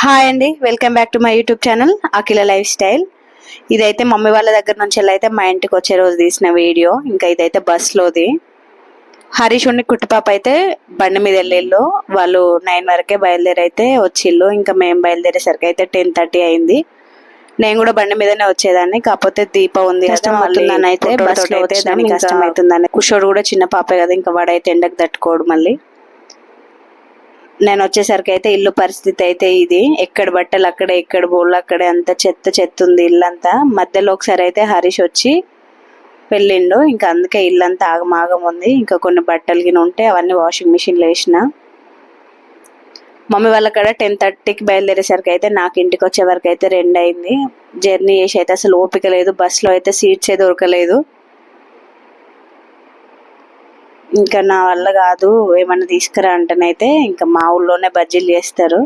Hi అండి. Welcome back to my YouTube channel Akhila lifestyle. ఇదైతే mummy వాళ్ళ దగ్గర నుంచి అయితే మా ఇంటికి వచ్చే రోజు తీసిన వీడియో. ఇంకా ఇదైతే బస్లోది హరీష్ ఉండి కుట్టుపాప అయితే బండి మీద వెళ్ళిళ్ళు. వాళ్ళు నైన్ వరకే బయలుదేరి అయితే వచ్చిళ్ళు. ఇంకా మేము బయలుదేరేసరికి అయితే టెన్ థర్టీ అయింది. నేను కూడా బండి మీదనే వచ్చేదాన్ని. కాకపోతే దీప ఉంది కష్టం అవుతుందని అయితే బస్సులో అయితే దానికి కష్టం అవుతుందని. కుషోడు కూడా చిన్న పాపే కదా ఇంకా వాడైతే ఎండకు తట్టుకోడు మళ్ళీ. నేను వచ్చేసరికి అయితే ఇల్లు పరిస్థితి అయితే ఇది. ఎక్కడ బట్టలు అక్కడే ఎక్కడ బోళ్ళు అక్కడే అంత చెత్త చెత్త ఉంది ఇల్లంతా. మధ్యలో ఒకసారి అయితే హరీష్ వచ్చి వెళ్ళిండు. ఇంకా అందుకే ఇల్లంతా ఆగమాగం ఉంది. ఇంకా కొన్ని బట్టలు గిన ఉంటే అవన్నీ వాషింగ్ మిషన్లో వేసిన. మమ్మీ వాళ్ళ కాడ టెన్ థర్టీకి బయలుదేరేసరికి అయితే నాకు ఇంటికి వచ్చే వరకు అయితే రెండు అయింది. జర్నీ చేసి అయితే అసలు ఓపిక లేదు. బస్సులో అయితే సీట్సే దొరకలేదు. ఇంకా నా వల్ల కాదు ఏమైనా తీసుకురా అంటేనైతే ఇంకా మా ఊళ్ళోనే బజ్జీలు చేస్తారు.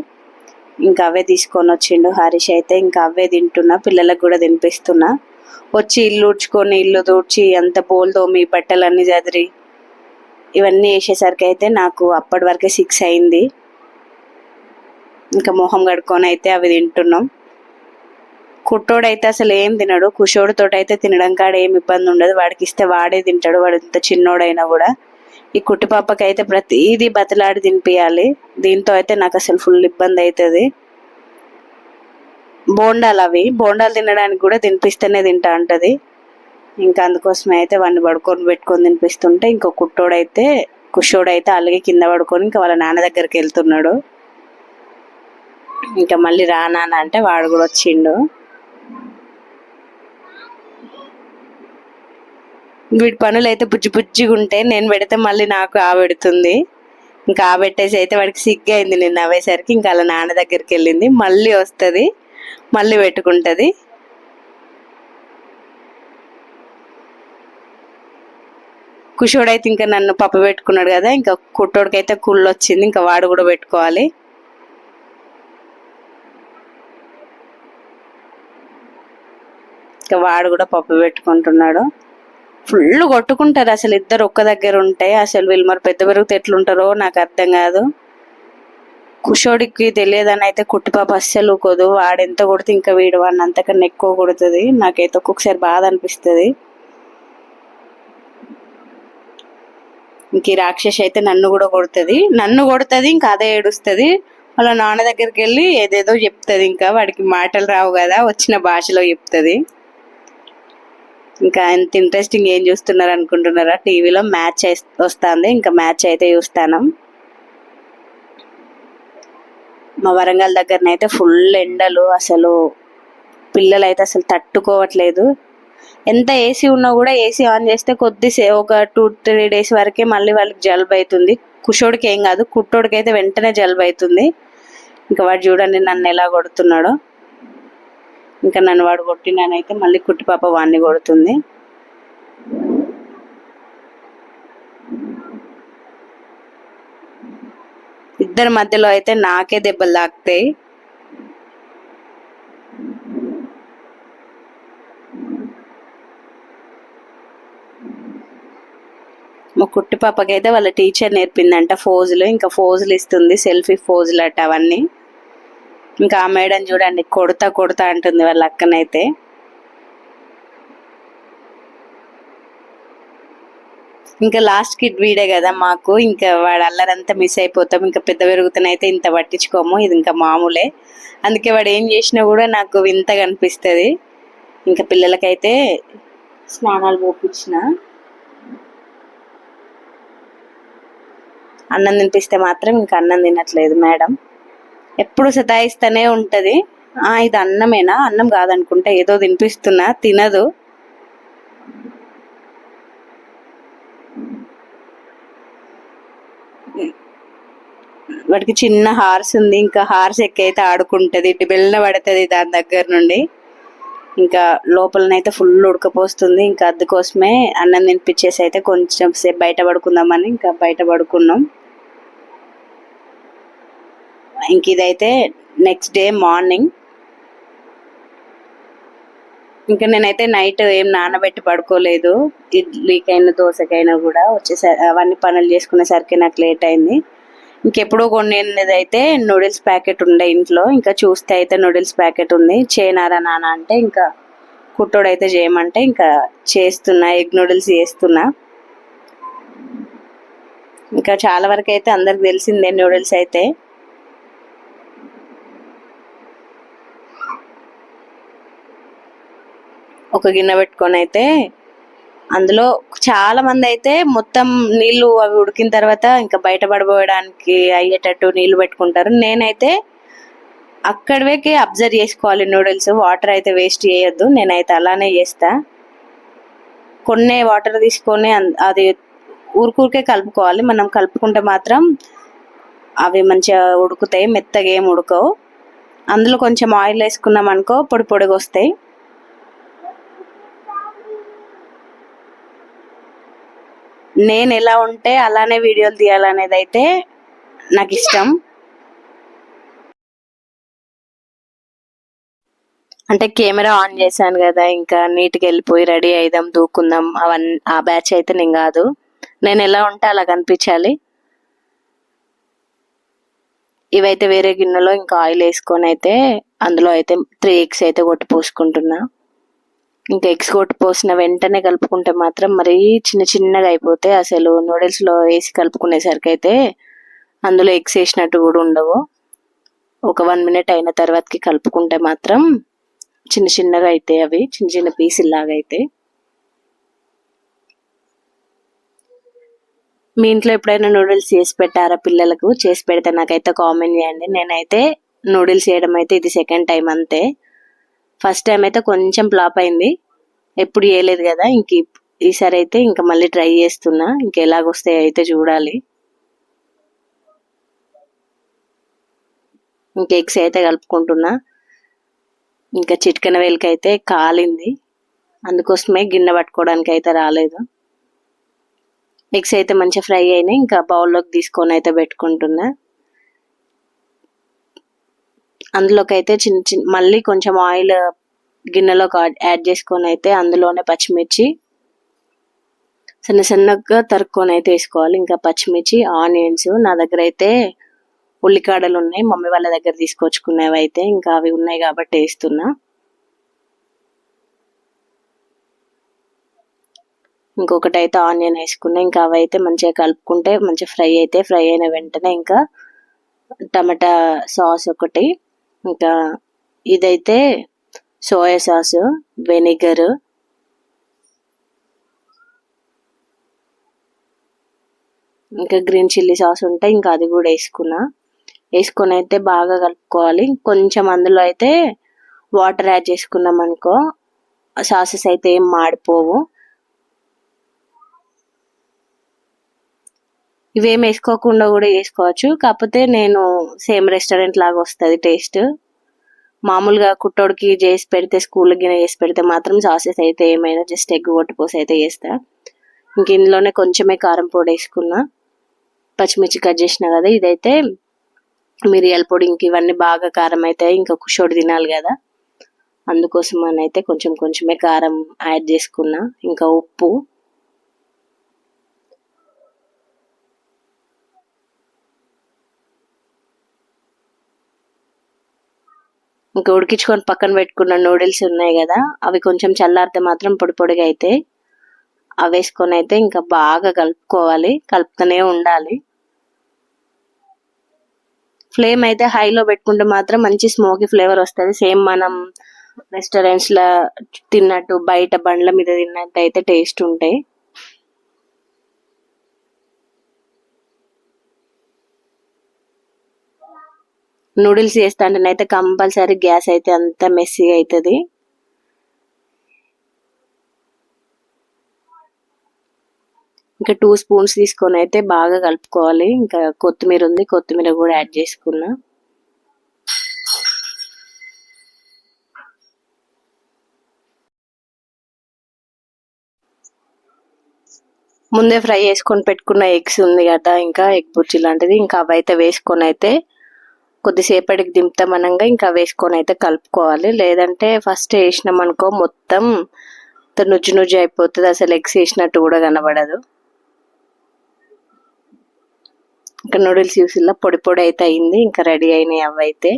ఇంకా అవే తీసుకొని వచ్చిండు హరీష్ అయితే ఇంకా అవే తింటున్నా పిల్లలకు కూడా తినిపిస్తున్నా. వచ్చి ఇల్లు ఊడ్చుకొని ఇల్లు తూడ్చి అంత బోల్ తోమి బట్టలన్నీ చదిరి ఇవన్నీ వేసేసరికి అయితే నాకు అప్పటి వరకే సిక్స్ అయింది. ఇంకా మొహం కడుక్కొని అయితే అవి తింటున్నాం. కుట్టోడు అయితే అసలు ఏం తినడు కుషోడితో అయితే తినడం కాడ ఏం ఇబ్బంది ఉండదు. వాడికి ఇస్తే వాడే తింటాడు వాడు ఇంత చిన్నోడైనా కూడా. ఈ కుట్టి పాపకి అయితే ప్రతిదీ బతిలాడి తినిపించాలి దీంతో అయితే నాకు అసలు ఫుల్ ఇబ్బంది అవుతుంది బోండాలు అవి. బోండాలు తినడానికి కూడా తినిపిస్తేనే తింటా ఉంటుంది. ఇంకా అందుకోసమే అయితే వాడిని పడుకొని పెట్టుకొని తినిపిస్తుంటే ఇంకో కుట్టోడైతే కుషోడైతే అలాగే కింద పడుకొని ఇంకా వాళ్ళ నాన్న దగ్గరికి వెళ్తున్నాడు. ఇంకా మళ్ళీ రా అంటే వాడు కూడా వచ్చిండు. వీటి పనులు అయితే బుజ్జి బుజ్జిగా ఉంటే నేను పెడితే మళ్ళీ నాకు ఆబెడుతుంది ఇంకా ఆబెట్టేసి పెట్టేసి అయితే వాడికి సిగ్గైంది నిన్న నేను ఇంకా అలా నాన్న దగ్గరికి వెళ్ళింది. మళ్ళీ వస్తుంది. మళ్ళీ పెట్టుకుంటుంది. కుషోడైతే ఇంకా నన్ను పప్పు పెట్టుకున్నాడు కదా ఇంకా కుట్టోడికైతే కుళ్ళు వచ్చింది ఇంకా వాడు కూడా పెట్టుకోవాలి. ఇంకా వాడు కూడా పప్పు పెట్టుకుంటున్నాడు. ఫుల్ కొట్టుకుంటారు అసలు ఇద్దరు ఒక్క దగ్గర ఉంటే. అసలు వీళ్ళు మరి పెద్ద పెరిగితే ఎట్లుంటారో నాకు అర్థం కాదు. కుషోడికి తెలియదని అయితే కుట్టిపాప అస్సలు ఊకోదు వాడు ఎంత కొడితే ఇంకా వీడు వాడిని అంతకన్నా ఎక్కువ కొడుతుంది. నాకైతే ఒక్కొక్కసారి బాధ అనిపిస్తుంది. ఇంక ఈ రాక్షసి అయితే నన్ను కూడా కొడుతుంది. నన్ను కొడుతుంది ఇంకా అదే ఏడుస్తుంది. వాళ్ళ నాన్న దగ్గరికి వెళ్ళి ఏదేదో చెప్తుంది ఇంకా. వాడికి మాటలు రావు కదా వచ్చిన భాషలో చెప్తుంది. ఇంకా ఎంత ఇంట్రెస్టింగ్ ఏం చూస్తున్నారు అనుకుంటున్నారా? టీవీలో మ్యాచ్ వస్తుంది. ఇంకా మ్యాచ్ అయితే చూస్తాను. మా వరంగల్ దగ్గరనైతే ఫుల్ ఎండలు. అసలు పిల్లలు అయితే అసలు తట్టుకోవట్లేదు. ఎంత ఏసీ ఉన్నా కూడా ఏసీ ఆన్ చేస్తే కొద్దిసే ఒక టూ త్రీ డేస్ వరకే మళ్ళీ వాళ్ళకి జలుబు అవుతుంది. కుషోడికి ఏం కాదు కుట్టోడికి అయితే వెంటనే జలుబు అవుతుంది. ఇంకా వాడు చూడండి నన్ను ఎలా కొడుతున్నాడో. ఇంకా నన్ను వాడు కొట్టినానైతే మళ్ళీ కుట్టి పాప వాడిని కొడుతుంది. ఇద్దరి మధ్యలో అయితే నాకే దెబ్బలు తాకుతాయి. మా కుట్టి పాపకైతే వాళ్ళ టీచర్ నేర్పిందంట ఫోజులు ఇంకా ఫోజులు ఇస్తుంది సెల్ఫీ ఫోజులు అట అవన్నీ. ఇంకా ఆ మేడం చూడండి కొడతా కొడతా అంటుంది వాళ్ళ అక్కనైతే. ఇంకా లాస్ట్ కిడ్ వీడే కదా మాకు ఇంకా వాడు అల్లరంతా మిస్ అయిపోతాం ఇంకా పెద్ద పెరుగుతున్నైతే ఇంత పట్టించుకోము ఇది ఇంకా మామూలే. అందుకే వాడు ఏం చేసినా కూడా నాకు వింతగా అనిపిస్తుంది. ఇంకా పిల్లలకైతే స్నానాలు పోపించిన అన్నం తినిపిస్తే మాత్రం ఇంకా అన్నం తినట్లేదు మేడం. ఎప్పుడు సతాయిస్తూనే ఉంటుంది. ఆ ఇది అన్నమేనా? అన్నం కాదనుకుంటా ఏదో తినిపిస్తున్నా తినదు. వాడికి చిన్న హార్స్ ఉంది ఇంకా హార్స్ ఎక్కైతే ఆడుకుంటుంది ఇటు బెల్ల పడుతుంది దాని దగ్గర నుండి ఇంకా లోపలనైతే ఫుల్ ఉడకపోస్తుంది ఇంకా అందుకోసమే అన్నం తినిపించేసి అయితే కొంచెం సేపు బయట పడుకుందామని ఇంకా బయట పడుకున్నాం. ఇంక ఇదైతే నెక్స్ట్ డే మార్నింగ్ ఇంకా నేనైతే నైట్ ఏం నానబెట్టి పడుకోలేదు. ఇడ్లీకైనా దోశకైనా కూడా వచ్చేసరి అవన్నీ పనులు చేసుకునేసరికి నాకు లేట్ అయింది. ఇంకెప్పుడూ కొనేది నూడిల్స్ ప్యాకెట్ ఉండే ఇంట్లో. ఇంకా చూస్తే అయితే నూడిల్స్ ప్యాకెట్ ఉంది. చేయనారా నాన్న అంటే ఇంకా కుట్టోడైతే చేయమంటే ఇంకా చేస్తున్నా ఎగ్ నూడిల్స్ చేస్తున్నా. ఇంకా చాలా వరకు అయితే అందరికి తెలిసిందే నూడిల్స్ అయితే. ఒక గిన్నె పెట్టుకొని అయితే అందులో చాలా మంది అయితే మొత్తం నీళ్ళు అవి ఉడికిన తర్వాత ఇంకా బయటపడిపోవడానికి అయ్యేటట్టు నీళ్ళు పెట్టుకుంటారు. నేనైతే అక్కడికే అబ్జర్వ్ చేసుకోవాలి నూడిల్స్. వాటర్ అయితే వేస్ట్ చేయొద్దు. నేనైతే అలానే చేస్తా. కొన్ని వాటర్ తీసుకొని అన్- అది ఊరికూరికే కలుపుకోవాలి. మనం కలుపుకుంటే మాత్రం అవి మంచిగా ఉడుకుతాయి. మెత్తగా ఏం ఉడకవు. అందులో కొంచెం ఆయిల్ వేసుకున్నాం అనుకో పొడి పొడిగా వస్తాయి. నేను ఎలా ఉంటే అలానే వీడియోలు తీయాలనేది అయితే నాకు ఇష్టం అంటే కెమెరా ఆన్ చేశాను కదా ఇంకా నీట్గా వెళ్ళిపోయి రెడీ అయిదాం దూకుందాం అవన్నీ ఆ బ్యాచ్ అయితే నేను కాదు. నేను ఎలా ఉంటే అలా కనిపించాలి. ఇవైతే వేరే గిన్నెలో ఇంకా ఆయిల్ వేసుకొని అయితే అందులో అయితే త్రీ ఎగ్స్ అయితే కొట్టి పోసుకుంటున్నా. ఇంకా ఎగ్స్ కొట్టి పోసిన వెంటనే కలుపుకుంటే మాత్రం మరీ చిన్న చిన్నగా అయిపోతే అసలు నూడిల్స్లో వేసి కలుపుకునేసరికి అయితే అందులో ఎగ్స్ వేసినట్టు కూడా ఉండవు. ఒక వన్ మినిట్ అయిన తర్వాతకి కలుపుకుంటే మాత్రం చిన్న చిన్నగా అయితే అవి. చిన్న చిన్న పీసులు లాగా అయితే మీ ఇంట్లో ఎప్పుడైనా నూడిల్స్ చేసి పెట్టారా పిల్లలకు? చేసి పెడితే నాకైతే కామెంట్ చేయండి. నేనైతే నూడిల్స్ చేయడం అయితే ఇది సెకండ్ టైం అంతే. ఫస్ట్ టైం అయితే కొంచెం ఫ్లాప్ అయింది. ఎప్పుడు చేయలేదు కదా ఇంక ఈసారి అయితే ఇంకా మళ్ళీ ట్రై చేస్తున్నా. ఇంక ఎలాగొస్తాయి అయితే చూడాలి. ఇంక ఎగ్స్ అయితే కలుపుకుంటున్నా. ఇంకా చిటికెన వేలికి కాలింది. అందుకోసమే గిన్నె పట్టుకోవడానికి అయితే రాలేదు. ఎగ్స్ అయితే మంచిగా ఫ్రై అయినాయి. ఇంకా బౌల్లోకి తీసుకొని అయితే పెట్టుకుంటున్నా. అందులోకి అయితే చిన్న చిన్న మళ్ళీ కొంచెం ఆయిల్ గిన్నెలోకి యాడ్- చేసుకొని అయితే అందులోనే పచ్చిమిర్చి చిన్న చిన్నగా తరుక్కొని అయితే వేసుకోవాలి. ఇంకా పచ్చిమిర్చి ఆనియన్స్ నా దగ్గర అయితే ఉల్లికాడలు ఉన్నాయి. మమ్మీ వాళ్ళ దగ్గర తీసుకొచ్చుకునేవి అయితే ఇంకా అవి ఉన్నాయి కాబట్టి వేస్తున్నా. ఇంకొకటి అయితే ఆనియన్ వేసుకున్నా. ఇంకా అవి అయితే మంచిగా కలుపుకుంటే మంచిగా ఫ్రై అయితే ఫ్రై అయిన వెంటనే ఇంకా టమాటా సాస్ ఒకటి ఇంకా ఇదైతే సోయా సాస్ వెనిగర్. ఇంకా గ్రీన్ చిల్లీ సాస్ ఉంటే ఇంకా అది కూడా వేసుకున్నా. వేసుకొని అయితే బాగా కలుపుకోవాలి. కొంచెం అందులో అయితే వాటర్ యాడ్ చేసుకున్నాం అనుకో సాసెస్ అయితే ఏం మాడిపోవు. ఇవేం వేసుకోకుండా కూడా వేసుకోవచ్చు. కాకపోతే నేను సేమ్ రెస్టారెంట్ లాగా వస్తుంది టేస్ట్. మామూలుగా కుట్టోడికి చేసి పెడితే స్కూల్కి చేసి పెడితే మాత్రం సాసెస్ అయితే ఏమైనా జస్ట్ ఎగ్ కొట్టిపోసి అయితే చేస్తా. ఇంక ఇందులోనే కొంచెమే కారం పొడి వేసుకున్నా. పచ్చిమిర్చి కట్ చేసిన కదా ఇదైతే. మిరియాల పొడి ఇంక ఇవన్నీ బాగా కారం అయితే ఇంకా కుషోడు తినాలి కదా. అందుకోసం అని అయితే కొంచెం కొంచెమే కారం యాడ్ చేసుకున్నా. ఇంకా ఉప్పు. ఇంకా ఉడికించుకొని పక్కన పెట్టుకున్న నూడిల్స్ ఉన్నాయి కదా అవి కొంచెం చల్లారితే మాత్రం పొడి పొడిగా అయితే అవి వేసుకొని అయితే ఇంకా బాగా కలుపుకోవాలి కలుపుతూనే ఉండాలి. ఫ్లేమ్ అయితే హైలో పెట్టుకుంటే మాత్రం మంచి స్మోకీ ఫ్లేవర్ వస్తుంది. సేమ్ మనం రెస్టారెంట్స్లో తిన్నట్టు బయట బండ్ల మీద తిన్నట్టు అయితే టేస్ట్ ఉంటాయి. నూడిల్స్ చేస్తాంటేనైతే కంపల్సరీ గ్యాస్ అయితే అంత మెస్సీగా అవుతుంది ఇంకా టూ స్పూన్స్ తీసుకొని అయితే బాగా కలుపుకోవాలి. ఇంకా కొత్తిమీర ఉంది కొత్తిమీర కూడా యాడ్ చేసుకున్నా. ముందే ఫ్రై చేసుకొని పెట్టుకున్న ఎగ్స్ ఉంది కదా ఇంకా ఎగ్ బుర్జీ లాంటిది. ఇంకా అవైతే వేసుకొని అయితే కొద్దిసేపటికి దింపుతామనంగా ఇంకా వేసుకొని అయితే కలుపుకోవాలి. లేదంటే ఫస్ట్ వేసినాం అనుకో మొత్తం నుజ్జు నుజ్జు అయిపోతుంది. అసలు ఎగ్స్ వేసినట్టు కూడా కనబడదు. ఇంకా నూడిల్స్ యూసిల్లా పొడి పొడి అయితే అయింది. ఇంకా రెడీ అయినాయి అవి అయితే.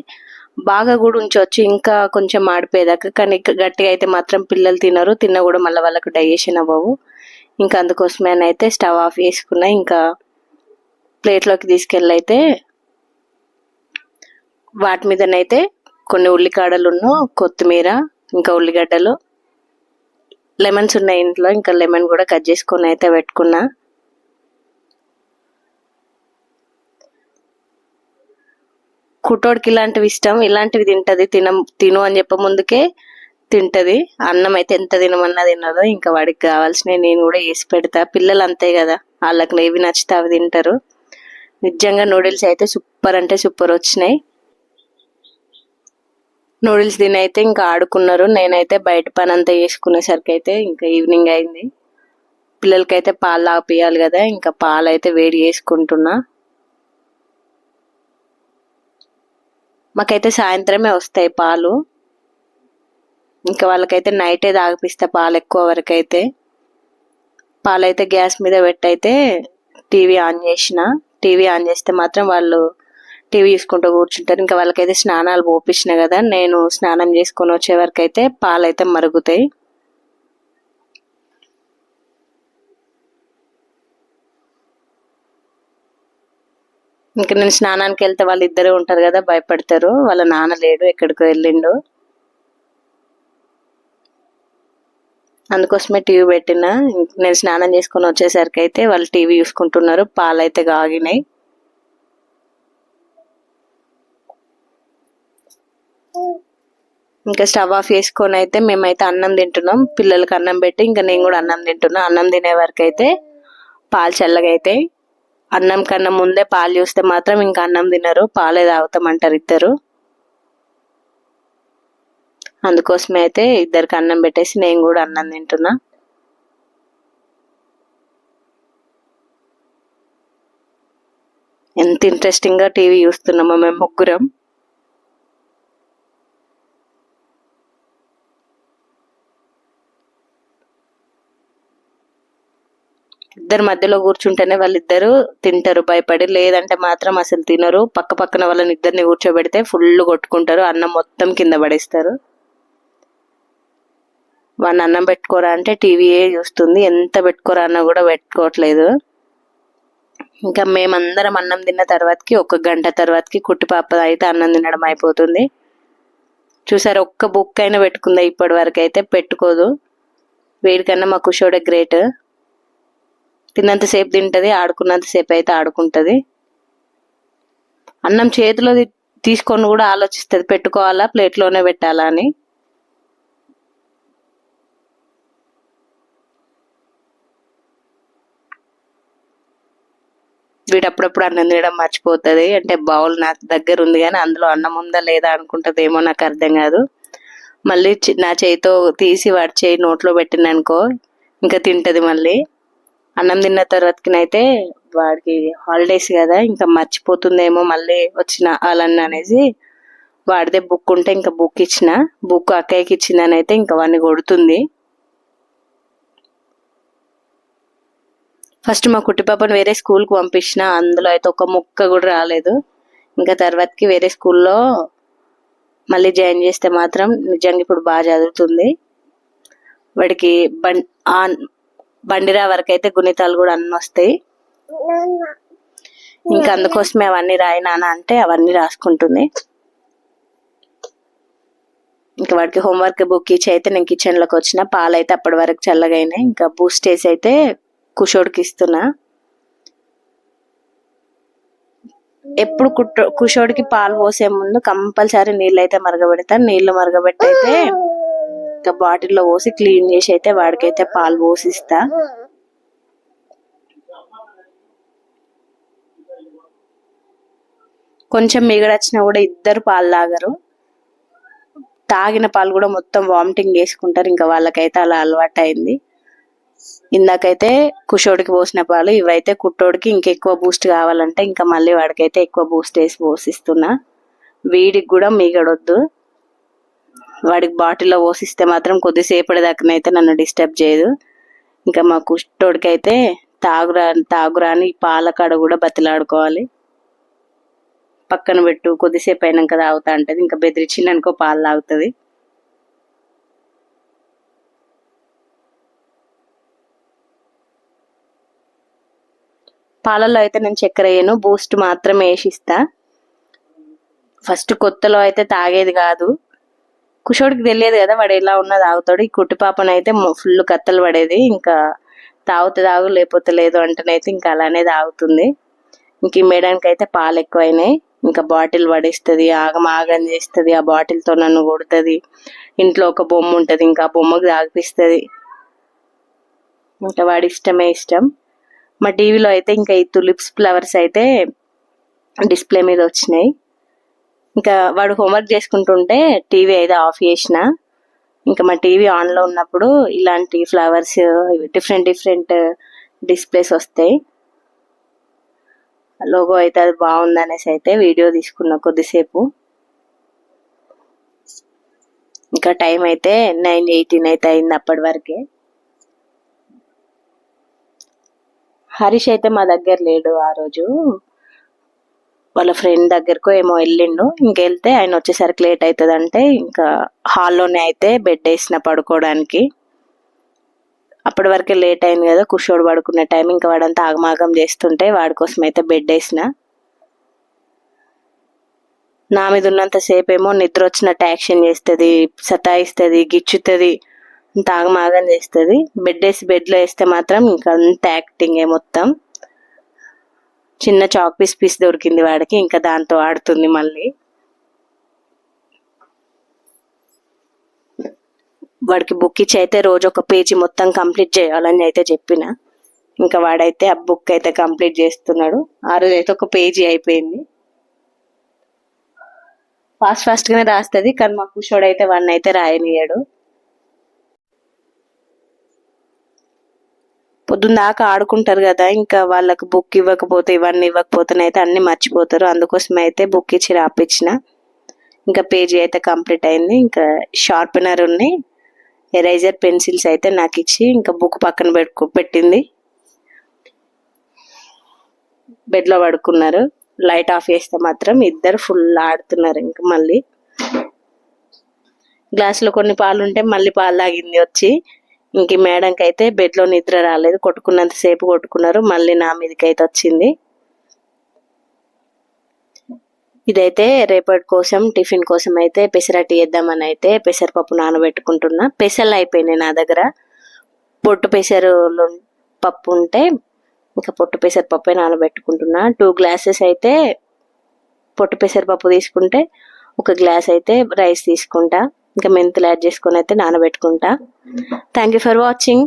బాగా కూడా ఉంచవచ్చు ఇంకా కొంచెం ఆడిపోయేదాకా. కానీ గట్టిగా అయితే మాత్రం పిల్లలు తినరు. తిన్న కూడా మళ్ళీ వాళ్ళకు డైజెషన్ అవ్వవు. ఇంకా అందుకోసమే అయితే స్టవ్ ఆఫ్ చేసుకున్నా. ఇంకా ప్లేట్లోకి తీసుకెళ్ళి అయితే వాటి మీదనైతే కొన్ని ఉల్లికాడలును కొత్తిమీర ఇంకా ఉల్లిగడ్డలు. లెమన్స్ ఉన్నాయి ఇంట్లో ఇంకా లెమన్ కూడా కట్ చేసుకొని అయితే పెట్టుకున్నా. కుట్టోడికి ఇలాంటివి ఇష్టం ఇలాంటివి తింటది తిన తిను అని చెప్ప ముందుకే తింటది. అన్నం అయితే ఎంత తినమన్నా తినదో ఇంకా వాడికి కావాల్సినవి నేను కూడా వేసి పెడతా. పిల్లలు అంతే కదా వాళ్ళకి ఏవి నచ్చితే అవి తింటారు. నిజంగా నూడిల్స్ అయితే సూపర్ అంటే సూపర్ వచ్చినాయి. నూడిల్స్ తిని అయితే ఇంకా ఆడుకున్నారు. నేనైతే బయట పని అంతా చేసుకునేసరికి అయితే ఇంకా ఈవినింగ్ అయింది. పిల్లలకైతే పాలు ఆపియాలి కదా ఇంకా పాలు అయితే వేడి చేసుకుంటున్నా. మాకైతే సాయంత్రమే వస్తాయి పాలు. ఇంకా వాళ్ళకైతే నైటే తాగిపిస్తా పాలు ఎక్కువ వరకు అయితే పాలైతే గ్యాస్ మీద పెట్టయితే టీవీ ఆన్ చేసిన. టీవీ ఆన్ చేస్తే మాత్రం వాళ్ళు టీవీ చూసుకుంటూ కూర్చుంటారు. ఇంకా వాళ్ళకైతే స్నానాలు పోపించిన కదా నేను స్నానం చేసుకొని వచ్చే వరకు అయితే పాలు అయితే మరుగుతాయి. ఇంకా నేను స్నానానికి వెళ్తే వాళ్ళు ఇద్దరే ఉంటారు కదా భయపడతారు. వాళ్ళ నాన్న లేడు ఎక్కడికో వెళ్ళిండు. అందుకోసమే టీవీ పెట్టిన. నేను స్నానం చేసుకొని వచ్చేసరికి అయితే వాళ్ళు టీవీ చూసుకుంటున్నారు. పాలు అయితే కాగినాయి ఇంకా స్టవ్ ఆఫ్ చేసుకొని అయితే మేమైతే అన్నం తింటున్నాం. పిల్లలకి అన్నం పెట్టి ఇంకా నేను కూడా అన్నం తింటున్నా. అన్నం తినే వరకు అయితే పాలు చల్లగా అయితే అన్నం కన్నా ముందే పాలు చూస్తే మాత్రం ఇంకా అన్నం తినరు. పాలే తాగుతామంటారు ఇద్దరు. అందుకోసమే అయితే ఇద్దరికి అన్నం పెట్టేసి నేను కూడా అన్నం తింటున్నా. ఎంత ఇంట్రెస్టింగ్గా టీవీ చూస్తున్నామో మేము ముగ్గురం. ఇద్దరు మధ్యలో కూర్చుంటేనే వాళ్ళిద్దరు తింటారు భయపడి. లేదంటే మాత్రం అసలు తినరు. పక్క పక్కన వాళ్ళని ఇద్దరిని కూర్చోబెడితే ఫుల్ కొట్టుకుంటారు అన్నం మొత్తం కింద పడేస్తారు. వాళ్ళని అన్నం పెట్టుకోరా అంటే టీవీయే చూస్తుంది ఎంత పెట్టుకోరా అన్న కూడా పెట్టుకోవట్లేదు. ఇంకా మేమందరం అన్నం తిన్న తర్వాతకి ఒక గంట తర్వాతకి కుట్టి పాప అయితే అన్నం తినడం అయిపోతుంది. చూసారు ఒక్క బుక్ అయినా పెట్టుకుందా ఇప్పటి వరకు అయితే? పెట్టుకోదు. వీడికన్నా మా కుషోడే గ్రేట్. తిన్నంతసేపు తింటుంది ఆడుకున్నంతసేపు అయితే ఆడుకుంటుంది. అన్నం చేతిలో తీసుకొని కూడా ఆలోచిస్తుంది పెట్టుకోవాలా ప్లేట్లోనే పెట్టాలా అని. వీటప్పుడప్పుడు అన్నం తినడం మర్చిపోతుంది అంటే బౌల్ నాకు దగ్గర ఉంది కానీ అందులో అన్నం ఉందా లేదా అనుకుంటుందేమో నాకు అర్థం కాదు. మళ్ళీ నా చేయితో తీసి వాడి చేయి నోట్లో పెట్టిననుకో ఇంకా తింటది మళ్ళీ. అన్నం తిన్న తర్వాతకినైతే వాడికి హాలిడేస్ కదా ఇంకా మర్చిపోతుందేమో మళ్ళీ వచ్చిన వాళ్ళని అనేసి వాడిదే బుక్ ఉంటే ఇంకా బుక్ ఇచ్చిన బుక్ అక్కయ్యకి ఇచ్చిందని అయితే ఇంకా వాడిని కొడుతుంది. ఫస్ట్ మా కుట్టిపాపను వేరే స్కూల్కి పంపించిన అందులో అయితే ఒక ముక్క కూడా రాలేదు. ఇంకా తర్వాతకి వేరే స్కూల్లో మళ్ళీ జాయిన్ చేస్తే మాత్రం నిజంగా ఇప్పుడు బాగా చదువుతుంది. వాడికి బం ఆన్ బండిరా వరకు అయితే గుణితాలు కూడా అన్ని వస్తాయి. ఇంకా అందుకోసమే అవన్నీ రాయినానా అంటే అవన్నీ రాసుకుంటుంది. ఇంకా వాడికి హోంవర్క్ బుక్ ఇచ్చి అయితే నేను కిచెన్లోకి వచ్చిన. పాలు అయితే అప్పటి వరకు చల్లగా అయినాయి. ఇంకా బూస్ట్ వేసి అయితే కుషోడికి ఇస్తున్నా. ఎప్పుడు కుట్టో కుషోడికి పాలు పోసే ముందు కంపల్సరీ నీళ్ళు అయితే మరగబెడతాను నీళ్ళు మరగబెట్టి అయితే ఇంకా బాటిల్లో పోసి క్లీన్ చేసి అయితే వాడికైతే పాలు పోసిస్తా. కొంచెం మిగడొచ్చినా కూడా ఇద్దరు పాలు తాగరు. తాగిన పాలు కూడా మొత్తం వామిటింగ్ చేసుకుంటారు. ఇంకా వాళ్ళకైతే అలా అలవాటు అయింది ఇందాకైతే కుషోడికి పోసిన పాలు ఇవైతే కుట్టోడికి ఇంకెక్కువ బూస్ట్ కావాలంటే ఇంకా మళ్ళీ వాడికైతే ఎక్కువ బూస్ట్ వేసి పోసిస్తున్నా. వీడికి కూడా మిగడొద్దు. వాడికి బాటిల్లో పోసిస్తే మాత్రం కొద్దిసేపటి దాకానైతే నన్ను డిస్టర్బ్ చేయదు. ఇంకా మా కుట్టోడికి అయితే తాగురా తాగురాని పాలకాడ పాల కూడా బతిలాడుకోవాలి. పక్కన పెట్టు కొద్దిసేపు అయినాక తాగుతా ఉంటుంది ఇంకా బెదిరించింది అనుకో పాలు తాగుతుంది. పాలల్లో అయితే నేను చక్కెర వేయను. బూస్ట్ మాత్రమే వేసిస్తా. ఫస్ట్ కొత్తలో అయితే తాగేది కాదు. కుషోడికి తెలియదు కదా వాడు ఎలా ఉన్నా తాగుతాడు. ఈ కుట్టి పాపనైతే ఫుల్ కత్తలు పడేది. ఇంకా తాగుతే తాగు లేకపోతే లేదు అంటేనైతే ఇంకా అలానే తాగుతుంది. ఇంక ఈ మేడానికి అయితే పాలు ఎక్కువైనాయి. ఇంకా బాటిల్ పడేస్తుంది ఆగం ఆగం చేస్తుంది. ఆ బాటిల్తో నన్ను కొడుతుంది. ఇంట్లో ఒక బొమ్మ ఉంటుంది ఇంకా ఆ బొమ్మకు తాగిపిస్తుంది. ఇంకా వాడి ఇష్టమే ఇష్టం. మా టీవీలో అయితే ఇంకా ఈ తులిప్స్ ఫ్లవర్స్ అయితే డిస్ప్లే మీద వచ్చినాయి. ఇంకా వాడు హోంవర్క్ చేసుకుంటుంటే టీవీ అయితే ఆఫ్ చేసిన. ఇంకా మా టీవీ ఆన్లో ఉన్నప్పుడు ఇలాంటి ఫ్లవర్స్ డిఫరెంట్ డిఫరెంట్ డిస్ప్లేస్ వస్తాయి. లోగో అయితే అది బాగుంది అనేసి అయితే వీడియో తీసుకున్న కొద్దిసేపు. ఇంకా టైం అయితే నైన్ ఎయిటీన్ అయితే అయింది అప్పటి వరకే. హరీష్ అయితే మా దగ్గర లేడు ఆ రోజు. వాళ్ళ ఫ్రెండ్ దగ్గరకు ఏమో వెళ్ళిండు. ఇంకెళ్తే ఆయన వచ్చేసరికి లేట్ అవుతుంది అంటే ఇంకా హాల్లోనే అయితే బెడ్ వేసిన పడుకోవడానికి. అప్పటి వరకే లేట్ అయింది కదా కుషోడు పడుకునే టైం ఇంకా వాడంతా ఆగమాగం చేస్తుంటే వాడి కోసం అయితే బెడ్ వేసిన. నా మీద ఉన్నంతసేపు ఏమో నిద్ర వచ్చినట్టు యాక్షన్ చేస్తుంది సతాయిస్తుంది గిచ్చుతుంది అంత ఆగమాగం చేస్తుంది. బెడ్ వేసి బెడ్లో వేస్తే మాత్రం ఇంకా అంత యాక్టింగే మొత్తం. చిన్న చాక్ పీస్ పీస్ దొరికింది వాడికి ఇంకా దాంతో ఆడుతుంది మళ్ళీ. వాడికి బుక్ ఇచ్చి అయితే రోజు ఒక పేజీ మొత్తం కంప్లీట్ చేయాలని అయితే చెప్పిన. ఇంకా వాడైతే ఆ బుక్ అయితే కంప్లీట్ చేస్తున్నాడు. ఆ రోజు అయితే ఒక పేజీ అయిపోయింది. ఫాస్ట్ ఫాస్ట్గానే రాస్తుంది కానీ మా కుషోడు అయితే వన్ అయితే రాయనియాడు పొద్దున్న దాకా ఆడుకుంటారు కదా ఇంకా వాళ్ళకి బుక్ ఇవ్వకపోతే ఇవన్నీ ఇవ్వకపోతేనైతే అన్ని మర్చిపోతారు. అందుకోసం అయితే బుక్ ఇచ్చి రాపించిన ఇంకా పేజీ అయితే కంప్లీట్ అయింది. ఇంకా షార్పెనర్ ఉన్నాయి. ఎరైజర్ పెన్సిల్స్ అయితే నాకు ఇచ్చి ఇంకా బుక్ పక్కన పెట్టుకో పెట్టింది. బెడ్లో పడుకున్నారు. లైట్ ఆఫ్ చేస్తే మాత్రం ఇద్దరు ఫుల్ ఆడుతున్నారు ఇంకా మళ్ళీ. గ్లాసులో కొన్ని పాలు ఉంటే మళ్ళీ పాలు తాగింది వచ్చి. ఇంక మేడంకి అయితే బెడ్లో నిద్ర రాలేదు. కొట్టుకున్నంత సేపు కొట్టుకున్నారు. మళ్ళీ నా మీదకి అయితే వచ్చింది. ఇదైతే రేపటి కోసం టిఫిన్ కోసం అయితే పెసరట్టి వేద్దామని అయితే పెసరపప్పు నానబెట్టుకుంటున్నా. పెసలు అయిపోయినాయి నా దగ్గర. పొట్టు పెసరు పప్పు ఉంటే ఇంకా పొట్టు పెసరపప్పే నానబెట్టుకుంటున్నా. టూ గ్లాసెస్ అయితే పొట్టు పెసరపప్పు తీసుకుంటే ఒక గ్లాస్ అయితే రైస్ తీసుకుంటా. ఇంకా మెంతులు యాడ్ చేసుకొని అయితే నానబెట్టుకుంటా. Thank you for watching